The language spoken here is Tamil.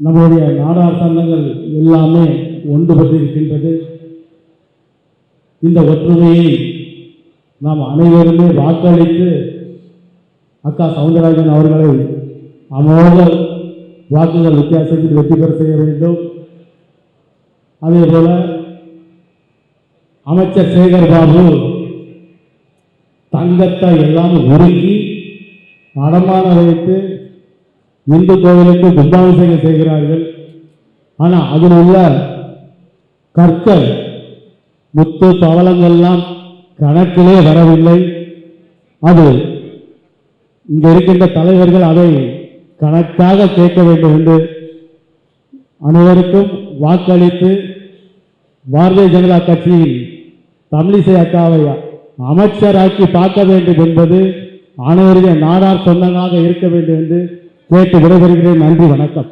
நம்முடைய நாடார் சங்கங்கள் எல்லாமே ஒன்றுபட்டு இருக்கின்றது இந்த ஒற்றுமையை நாம் அனைவருமே வாக்களித்து அக்கா சவுந்தரராஜன் அவர்களை அமோக வாக்குகள் வித்தியாசத்தில் வெற்றி பெற செய்ய வேண்டும். அதே போல அமைச்சர் சேகர் பாபு தங்கத்தை எல்லாம் உருக்கி அடமான வைத்து இந்து கோவிலுக்கு கும்பாபிஷேகம் செய்கிறார்கள். ஆனால் அதில் உள்ள கற்கள் முத்து பவளங்கள்லாம் கணக்கிலே வரவில்லை. அது இங்கே இருக்கின்ற தலைவர்கள் அதை கணக்காக கேட்க வேண்டும் என்று அனைவருக்கும் வாக்களித்து பாரதிய ஜனதா கட்சியின் தமிழிசை அக்காவை அமைச்சராக்கி பார்க்க வேண்டும் என்பது அனைவருடைய நாடார் சொந்தங்களாக இருக்க வேண்டும் என்று கேட்டு விடைபெறுகிறேன். நன்றி வணக்கம்.